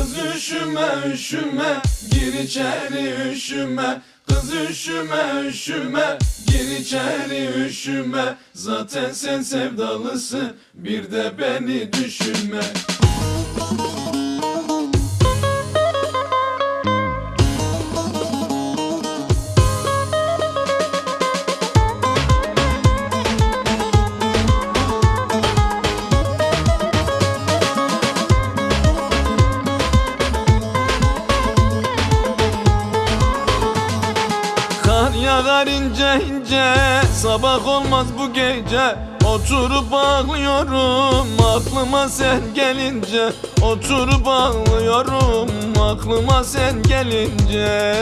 Kız üşüme üşüme. Gir içeri üşüme. Kız üşüme üşüme. Gir içeri üşüme. Zaten sen sevdalısın. Bir de beni düşünme yağar ince ince Sabah olmaz bu gece. Oturup ağlıyorum Aklıma sen gelince. Oturup ağlıyorum Aklıma sen gelince.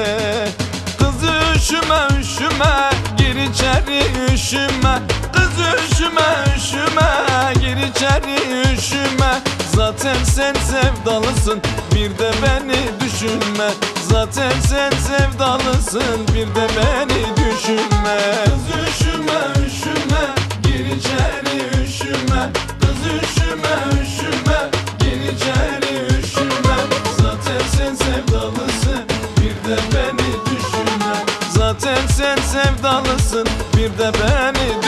Kız üşüme üşüme Gir içeri üşüme. Kız üşüme üşüme Gir içeri üşüme. Zaten sen sevdalısın Bir de beni düşünme Zaten sen sevdalısın Bir de beni düşünme. Kız üşüme üşüme Gir içeri üşüme. Kız üşüme üşüme Gir içeri üşüme. Zaten sen sevdalısın Bir de beni düşünme. Zaten sen sevdalısın Bir de beni düşünme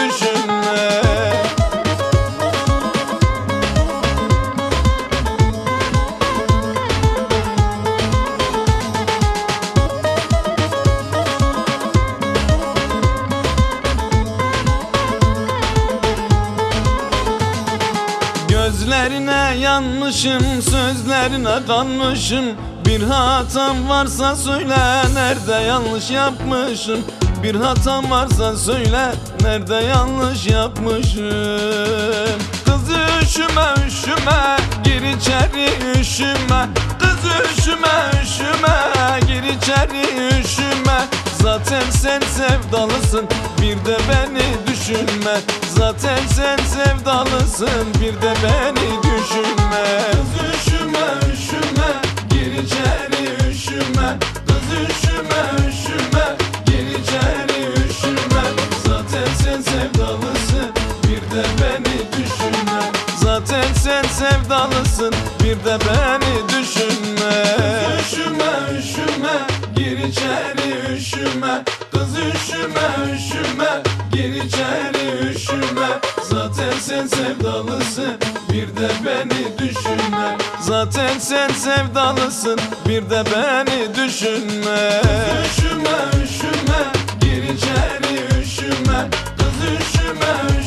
Gözlerine yanmışım, sözlerine kanmışım Bir hatam varsa söyle, nerede yanlış yapmışım? Bir hatam varsa söyle, nerede yanlış yapmışım? Kız üşüme üşüme, gir içeri üşüme. Kız üşüme üşüme, gir içeri üşüme. Zaten sen sevdalısın bir de beni düşünme Zaten sen sevdalısın bir de beni düşünme. Kız üşüme üşüme gir içeri üşüme. Kız üşüme üşüme gir içeri üşüme. Zaten sen sevdalısın bir de beni düşünme. Zaten sen sevdalısın bir de beni düşünme. Kız üşüme üşüme gir içeri üşüme. Kız üşüme üşüme gir içeri üşüme. Zaten sen sevdalısın bir de beni düşünme. Zaten sen sevdalısın bir de beni düşünme. Üşüme üşüme. Gir içeri üşüme. Kız üşüme üşüme